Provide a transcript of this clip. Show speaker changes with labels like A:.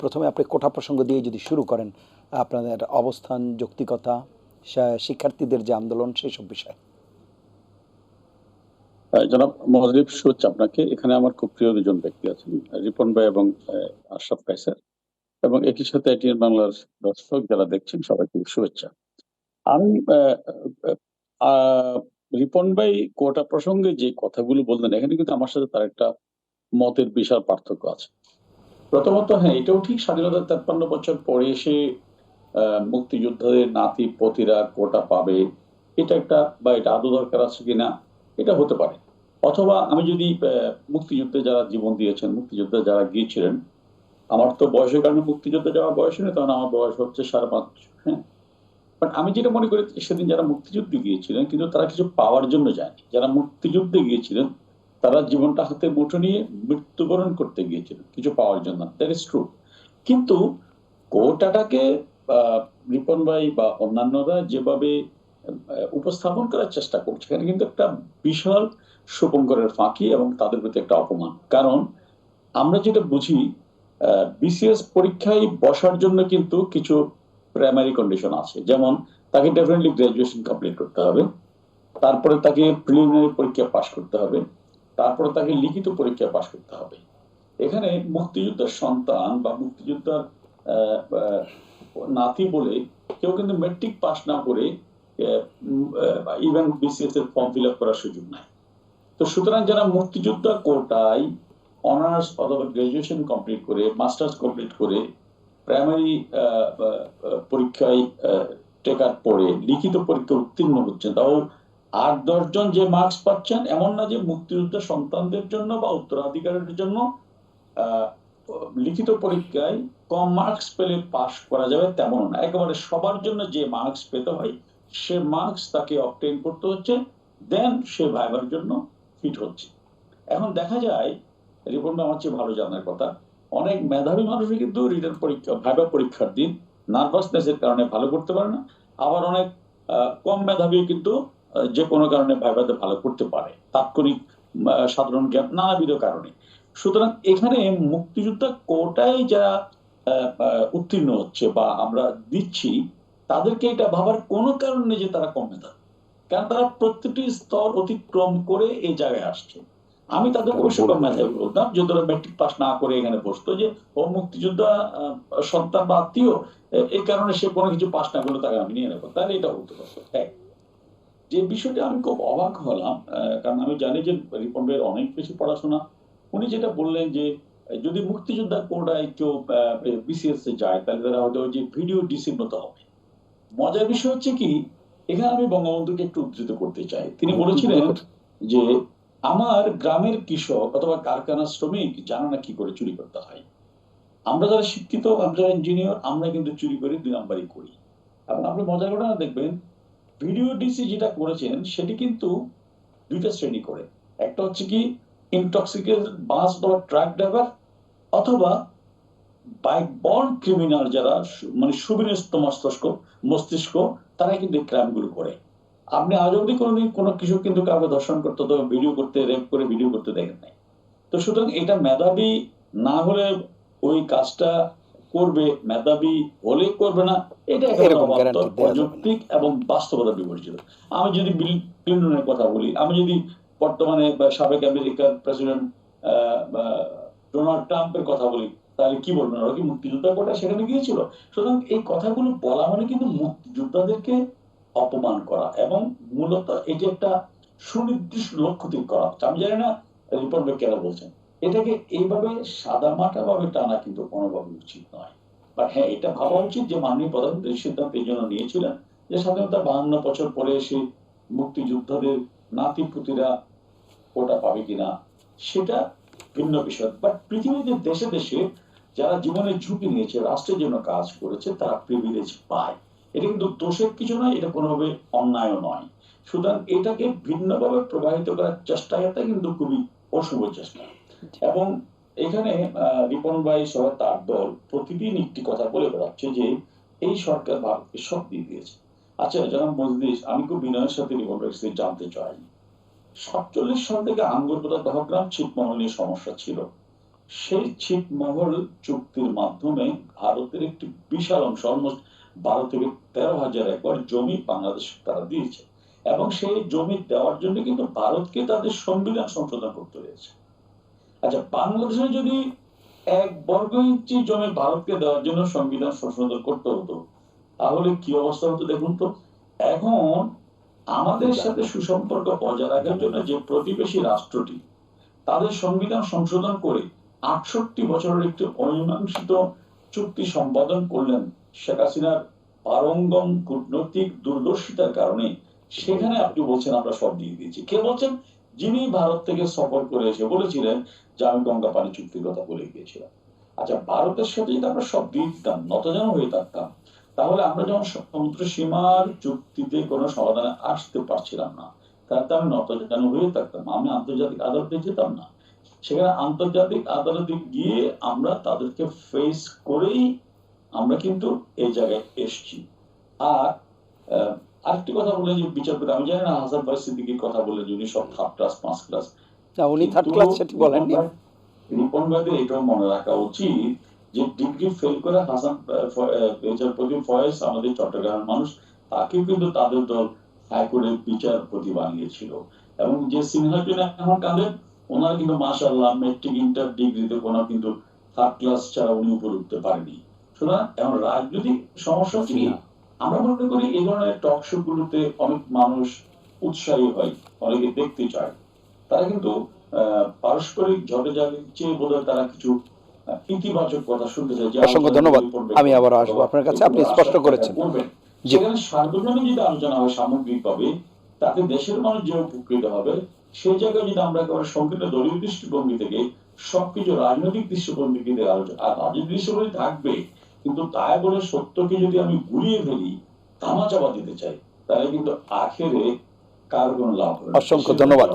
A: প্রথমে আপনি কোটা প্রসঙ্গ দিয়ে যদি শুরু করেন, আপনাদের অবস্থান, যৌক্তিকতা শিক্ষার্থীদের যে আন্দোলন সেই সব বিষয়
B: জনাব মহাদেব সুচ, আপনাকে এখানে আমার খুব প্রিয় দুজন ব্যক্তি আছেন, রিপন ভাই এবং আশরাফ কাইসার এবং একই সাথে এটিএন বাংলার দর্শক যারা দেখছেন, সবাইকে শুভেচ্ছা। আমি রিপন ভাই কোটা প্রসঙ্গে যে কথাগুলো বললেন এখানে কিন্তু আমার সাথে তার একটা মতের বিশাল পার্থক্য আছে। প্রথমত হ্যাঁ এটাও ঠিক স্বাধীনতার তেপ্পান্ন বছর পরে এসে মুক্তিযোদ্ধাদের নাতি পতিরা কোটা পাবে, এটা একটা, বা এটা আদৌ দরকার আছে কিনা, এটা হতে পারে। অথবা আমি যদি মুক্তিযুদ্ধে যারা জীবন দিয়েছেন, মুক্তিযুদ্ধে যারা গিয়েছিলেন, আমার তো বয়সের কারণে মুক্তিযুদ্ধে যাওয়ার বয়স নেই তখন আমার বয়স হচ্ছে সাড়ে পাঁচ হ্যাঁ। বাট আমি যেটা মনে করি, সেদিন যারা মুক্তিযুদ্ধে গিয়েছিলেন, কিন্তু তারা কিছু পাওয়ার জন্য যায়নি। যারা মুক্তিযুদ্ধে গিয়েছিলেন তারা জীবনটা হাতে মুঠো নিয়ে মৃত্যুবরণ করতে গিয়েছিলেন কিছু পাওয়ার জন্য দ্যাট ইজ ট্রু কিন্তু কোটাটাকে রিপন ভাই বা অন্যান্যরা যেভাবে উপস্থাপন করার চেষ্টা করছে এখানে কিন্তু একটা বিশাল শুভঙ্করের ফাঁকি এবং তাদের প্রতি একটা অপমান। কারণ আমরা যেটা বুঝি বিসিএস পরীক্ষায় বসার জন্য কিন্তু কিছু প্রাইমারি কন্ডিশন আছে। যেমন তাকে ডেফিনেটলি গ্রাজুয়েশন কমপ্লিট করতে হবে, তারপরে তাকে প্রিলিমিনারি পরীক্ষা পাশ করতে হবে তারপরে তাকে লিখিত পরীক্ষা পাশ করতে হবে। এখানে মুক্তিযুদ্ধের সন্তান বা মুক্তিযোদ্ধার নাতি বলে কেউ কিন্তু মেট্রিক পাস না করে ইভেন বিসিএস এর ফর্ম ফিল আপ করার সুযোগ নাই। তো সুতরাং যারা মুক্তিযোদ্ধা কোটায় অনার্স অথবা গ্রাজুয়েশন কমপ্লিট করে মাস্টার্স কমপ্লিট করে প্রাইমারি পরীক্ষায় টেকার পরে লিখিত পরীক্ষা উত্তীর্ণ হচ্ছেন, তাও আট দশজন যে মার্কস পাচ্ছেন, এমন না যে মুক্তিযুদ্ধ সন্তানদের জন্য বা উত্তরাধিকারের জন্য লিখিত পরীক্ষায় কম মার্কস পেলে পাশ করা যাবে তেমন না। একেবারে সবার জন্য যে মার্কস পেতে হয়, সে মার্কস তাকে অবটেন করতে হচ্ছে দেন সে ভাইবার জন্য ফিট হচ্ছে। এখন দেখা যায় রিপোর্ট আমার চেয়ে ভালো জানার কথা, অনেক মেধাবী মানুষই কিন্তু রিটার্ন পরীক্ষা ভাইবা পরীক্ষার দিন নার্ভাসনেসের কারণে ভালো করতে পারে না। আবার অনেক কম মেধাবী কিন্তু যে কোনো কারণে ভাইবাতে ভালো করতে পারে। তাৎক্ষণিক সাধারণ জ্ঞান নানাবিধ কারণে। সুতরাং এখানে মুক্তিযোদ্ধা কোটায় যারা উত্তীর্ণ হচ্ছে বা আমরা দিচ্ছি তাদেরকে এটা ভাবার কোনো কারণ নেই যে তারা কম মেধাবী কারণ তারা প্রত্যেকটি স্তর অতিক্রম করে এই জায়গায় আসছে। আমি তাদের অবশ্যই মেধাবী বলতাম যে তারা মেট্রিক পাস না করে এখানে বসতো যে ও মুক্তিযোদ্ধা সন্তান বা আত্মীয় এই কারণে সে কোনো কিছু পাস না করলে তাকে আমি নিয়ে নেব। তাহলে এটা হতে পারতো এক। যে বিষয়টা আমি খুব অবাক হলাম কারণ আমি জানি যে রিপন ভাইয়ের অনেক বেশি পড়াশোনা। উনি যেটা বললেন যে যদি মুক্তিযোদ্ধা কোটায় কেউ বিসিএস এ যায় তাহলে তারা হয়তো ওই যে ভিডিও ডিসির হবে। মজার বিষয় হচ্ছে কি এখানে আমি বঙ্গবন্ধুকে একটু উদ্ধৃত করতে চাই। তিনি বলেছিলেন যে আমার গ্রামের কৃষক অথবা কারখানা শ্রমিক জানা না কি করে চুরি করতে হয়। আমরা যারা শিক্ষিত আমরা যারা ইঞ্জিনিয়ার আমরা কিন্তু চুরি করে দুই নাম্বারই করি। এবং আপনি মজার ঘটনা দেখবেন ভিডিও ডিসি যেটা করেছেন, সেটি কিন্তু দুইটা শ্রেণি করে। একটা হচ্ছে কি ইনটক্সিকেটেড বাস বা ট্রাক ড্রাইভার অথবা বাইক ক্রিমিনাল যারা মানে মস্তিষ্ক মস্তিষ্ক তারা কিন্তু এই ক্রাইমগুলো করে। আপনি আজ অব্দি কোনোদিন কোনো কৃষক কিন্তু কাউকে দর্শন করতে অথবা ভিডিও করতে রেপ করে ভিডিও করতে দেখেন নাই। তো সুতরাং এটা মেধাবী না হলে ওই কাজটা করবে মেধাবী হলে করবে না এটা। অযৌক্তিক এবং বাস্তবতা বিবর্জিত আমি যদি বিল ক্লিনটনের কথা বলি আমি যদি বর্তমানে সাবেক আমেরিকার প্রেসিডেন্ট ডোনাল্ড ট্রাম্পের কথা বলি তাহলে কি বলবেন ওরা কি মুক্তিযোদ্ধা কোটা সেখানে গিয়েছিল সুতরাং এই কথাগুলো বলা মানে কিন্তু মুক্তিযোদ্ধাদেরকে অপমান করা এবং মূলত এটি একটা সুনির্দিষ্ট লক্ষ্য ঠিক করা হচ্ছে। আমি জানি না রিপোর্ট কেন বলছেন এটাকে এইভাবে সাদা মাটা ভাবে টানা কিন্তু কোনোভাবে উচিত নয়। বাট হ্যাঁ এটা ভাবা উচিত যে মাননীয় প্রধানমন্ত্রী সিদ্ধান্ত এই জন্য নিয়েছিলেন যে স্বাধীনতা বাহান্ন বছর পরে এসে মুক্তিযোদ্ধাদের নাতি পুতিরা কোটা পাবে কিনা, সেটা ভিন্ন বিষয়। বাট পৃথিবীতে দেশে দেশে যারা জীবনের ঝুঁকি নিয়েছে, রাষ্ট্রের জন্য কাজ করেছে, তারা প্রিভিলেজ পায়। এটা কিন্তু দোষের কিছু নয়, এটা কোনোভাবে অন্যায়ও নয়। সুতরাং এটাকে ভিন্নভাবে প্রবাহিত করার চেষ্টা এটা কিন্তু খুবই অশুভ চেষ্টা। এবং এখানে রিপন ভাই সহ তার দল প্রতিদিন একটি কথা বলে বেড়াচ্ছে যে, এই সরকার ভারতকে সব দিয়ে দিয়েছে। আচ্ছা জনাব মজলিস, আমি খুব বিনয়ের সাথে রিপন কাছে জানতে চাই। সাতচল্লিশ সাল থেকে আঙ্গুরপোতা দহগ্রাম ছিটমহল নিয়ে সমস্যা ছিল। সেই ছিটমহল চুক্তির মাধ্যমে ভারতের একটি বিশাল অংশ অলমোস্ট বারো থেকে তেরো হাজার একর জমি বাংলাদেশ তারা দিয়েছে। এবং সেই জমি দেওয়ার জন্য কিন্তু ভারতকে তাদের সংবিধান সংশোধন করতে হয়েছে। আচ্ছা বাংলাদেশে যদি এক বর্গ ইঞ্চি জমি ভারতকে দেওয়ার জন্য সংবিধান সংশোধন করতে হতো তাহলে কি অবস্থা হতো দেখুন তো? এখন আমাদের সাথে সুসম্পর্ক বজায় রাখার জন্য যে প্রতিবেশী রাষ্ট্রটি তাদের সংবিধান সংশোধন করে আটষট্টি বছরের একটি অমীমাংসিত চুক্তি সম্পাদন করলেন শেখ হাসিনার পারঙ্গম কূটনৈতিক দূরদর্শিতার কারণে। সেখানে আপনি বলছেন আমরা সব দিয়ে দিয়েছি। কে বলছেন? যিনি ভারত থেকে সফর করে এসে বলেছিলেন যে আমি গঙ্গা পানি চুক্তির কথা বলে গিয়েছিলাম। আচ্ছা ভারতের সাথে যদি আমরা সব দিয়ে দিতাম নতজান হয়ে থাকতাম, তাহলে আমরা যখন সমুদ্র সীমার চুক্তিতে কোনো সমাধানে আসতে পারছিলাম না তাতে আমি নতজান হয়ে থাকতাম, আমি আন্তর্জাতিক আদালতে যেতাম না। সেখানে আন্তর্জাতিক আদালতে গিয়ে আমরা তাদেরকে ফেস করেই আমরা কিন্তু এই জায়গায় এসছি। আর আরেকটি কথা বলে যে বিচারপতি আমি জানি না হাসান ভাই সিদ্দিকির কথা বলে যে উনি সব থার্ড ক্লাস পাঁচ ক্লাস
A: না উনি থার্ড ক্লাস সেটি বলেননি।
B: রিপন ভাইদের এটাও মনে রাখা উচিত যে ডিগ্রি ফেল করে হাসান বিচারপতি ফয়েজ আমাদের চট্টগ্রামের মানুষ তাকেও কিন্তু তাদের দল হাইকোর্টের বিচারপতি বানিয়েছিল। এবং যে সিনহার এখন কাঁদেন ওনার কিন্তু মাসাল্লাহ মেট্রিক ইন্টার ডিগ্রিতে কোনো কিন্তু থার্ড ক্লাস ছাড়া উনি উপরে উঠতে পারেনি। সুতরাং এখন রাজনৈতিক সমস্যা কি? আমরা মনে করি এই ধরনের টক শো গুলোতে অনেক মানুষ উৎসাহী হয় অনেকে দেখতে চায় তারা কিন্তু পারস্পরিক ঝটে যাবে চেয়ে বোধহয় তারা কিছু ইতিবাচক কথা শুনতে চায়
A: অসংখ্য ধন্যবাদ। আমি আবার আসব আপনার কাছে। আপনি স্পষ্ট করেছেন।
B: সেখানে সার্বজনীন যদি আলোচনা হয় সামগ্রিকভাবে তাতে দেশের মানুষ যে উপকৃত হবে সেই জায়গায় যদি আমরা একেবারে সংকীর্ণ দলীয় দৃষ্টিভঙ্গি থেকে সবকিছু রাজনৈতিক দৃষ্টিভঙ্গি থেকে আলোচনা আর রাজনৈতিক দৃষ্টিভঙ্গি থাকবে কিন্তু তাই বলে সত্যকে যদি আমি গুলিয়ে ফেলি ধামাচাপা দিতে চাই, তাহলে কিন্তু আখেরে কার কোনো লাভ
A: অসংখ্য ধন্যবাদ।